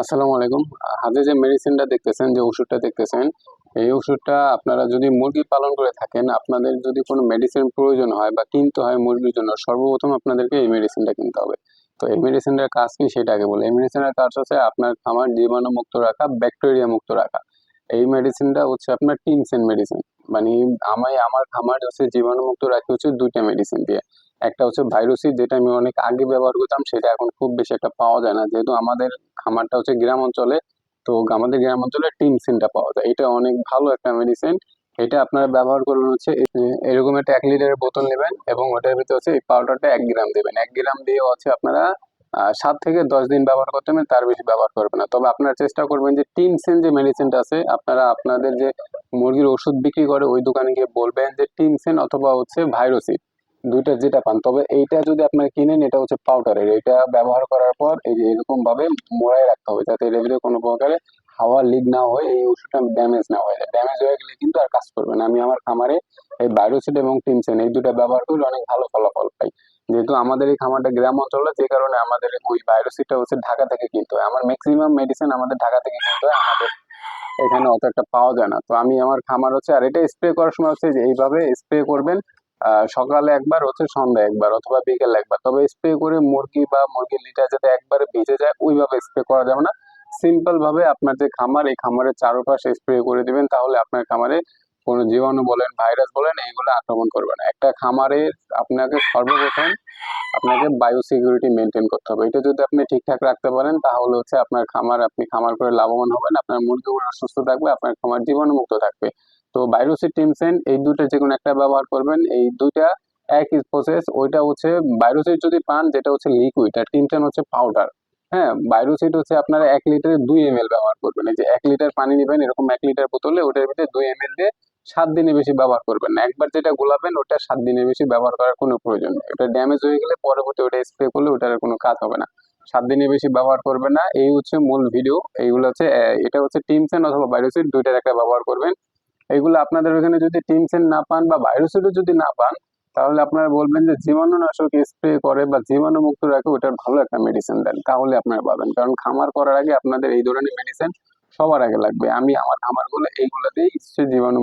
আসসালামু আলাইকুম। হাতে যে মেডিসিনটা দেখতেছেন, যে ওষুধটা দেখতেছেন, এই ওষুধটা আপনারা যদি মুরগি পালন করে থাকেন, আপনাদের যদি কোনো মেডিসিন প্রয়োজন হয় বা কিনতে হয় মুরগির জন্য, সর্বপ্রথম আপনাদেরকে এই মেডিসিনটা কিনতে হবে। তো এই মেডিসিনটার কাজ কি সেটা আগে বলি। এই মেডিসিনের কাজ হচ্ছে আপনার খামার জীবাণু মুক্ত রাখা ব্যাকটেরিয়া মুক্ত রাখা। এই মেডিসিনটা হচ্ছে আপনার টিমসেন মেডিসিন মানে আমি, আমার খামার হচ্ছে জীবাণুমুক্ত রাখি হচ্ছে দুইটা মেডিসিন দিয়ে। একটা হচ্ছে ভাইরোসিড যেটা আমি অনেক আগে ব্যবহার করতাম, সেটা এখন খুব বেশি একটা পাওয়া যায় না। যেহেতু আমাদের খামারটা হচ্ছে গ্রাম অঞ্চলে, তো আমাদের গ্রাম অঞ্চলে টিমসিনটা পাওয়া যায়। এটা অনেক ভালো একটা মেডিসিন এটা আপনারা ব্যবহার করবেন হচ্ছে এরকম একটা এক লিটারের বোতল নেবেন এবং ওটার ভিতরে হচ্ছে এই পাউডারটা এক গ্রাম দেবেন। এক গ্রাম দিয়ে হচ্ছে আপনারা সাত থেকে দশ দিন ব্যবহার করতে হবে তার বেশি ব্যবহার করবেন না। তবে আপনারা চেষ্টা করবেন যে টিমসিন যে মেডিসিনটা আছে, আপনারা আপনাদের যে মুরগির ওষুধ বিক্রি করে ওই দোকানে গিয়ে বলবেন যে টিমসিন অথবা হচ্ছে ভাইরোসিড দুইটা যেটা পান, তবে এইটা যদি আপনারা কিনেন, এটা হচ্ছে পাউডারের এটা ব্যবহার করার পর এই যে এরকম ভাবে মোড়ায় রাখতে হবে, যাতে এর ভিতরে কোনো প্রকারে হাওয়া লিক না হয়, এই ওষুধটা ড্যামেজ না হয়ে। ড্যামেজ হয়ে গেলে কিন্তু আর কাজ করবে না। আমি আমার খামারে এই ভাইরোসিড এবং টিমসেন এই দুটো ব্যবহার করলে অনেক ভালো ফলাফল পাই। যেহেতু আমাদের এই খামারটা গ্রাম অঞ্চলে, যে কারণে আমাদের ওই ভাইরোসিডটা হচ্ছে ঢাকা থেকে কিনতে হয়। আমার ম্যাক্সিমাম মেডিসিন আমাদের ঢাকা থেকে কিনতে হয়, আমাদের এখানে অত একটা পাওয়া যায় না। তো আমি আমার খামার হচ্ছে, আর এটা স্প্রে করার সময় হচ্ছে যে এইভাবে স্প্রে করবেন সকালে একবার হচ্ছে সন্ধ্যায় একবার অথবা বিকেলে একবার। তবে স্প্রে করে মুরগি বা মুরগির লিটার যাতে একবারে ভিজে যায়, ওইভাবে স্প্রে করা যাবে না। সিম্পল ভাবে আপনার যে খামার, এই খামারের চারপাশে স্প্রে করে দিবেন, তাহলে আপনার খামারে কোনো জীবাণু বলেন ভাইরাস বলেন, এইগুলো আক্রমণ করবে না। একটা খামারে আপনাকে সর্বপ্রথম আপনাকে বায়ো সিকিউরিটি মেনটেন করতে হবে। এটা যদি আপনি ঠিকঠাক রাখতে পারেন, তাহলে হচ্ছে আপনার খামার, আপনি খামার করে লাভবান হবেন, আপনার মুরগিগুলো সুস্থ থাকবে, আপনার খামার জীবাণুমুক্ত থাকবে। তো ভাইরোসিড টিমসেন এই দুইটা যে কোনো একটা ব্যবহার করবেন। এই দুইটা একই প্রসেস ওইটা হচ্ছে ভাইরোসিড যদি পান, যেটা হচ্ছে লিকুইড আর টিমসেন হচ্ছে পাউডার হ্যাঁ ভাইরোসিড হচ্ছে আপনারা এক লিটারে দুই এম ব্যবহার করবেন। এই যে এক লিটার পানি নেবেন, এরকম এক লিটার বোতলে ওটার ভিতরে দুই এম দিয়ে সাত দিনের বেশি ব্যবহার করবেন। না একবার যেটা গোলাবেন ওটা সাত দিনের বেশি ব্যবহার করার কোনো প্রয়োজন নেই। ওটা ড্যামেজ হয়ে গেলে পরবর্তী ওটা স্প্রে করলে ওটার কোনো কাজ হবে না। সাত দিনের বেশি ব্যবহার করবেন না। এই হচ্ছে মূল ভিডিও এইগুলো হচ্ছে এটা হচ্ছে টিমসেন অথবা ভাইরোসিড দুইটার একটা ব্যবহার করবেন। এইগুলো আপনাদের ওখানে যদি টিমসেন না পান বা ভাইরাসেরও যদি না পান, তাহলে আপনারা বলবেন যে জীবাণুনাশক স্প্রে করে বা জীবাণুমুক্ত রাখে, ওটার ভালো একটা মেডিসিন দেন, তাহলে আপনারা পাবেন। কারণ খামার করার আগে আপনাদের এই ধরনের মেডিসিন সবার আগে লাগবে। আমি আমার খামারগুলো এইগুলো দিয়েই জীবাণু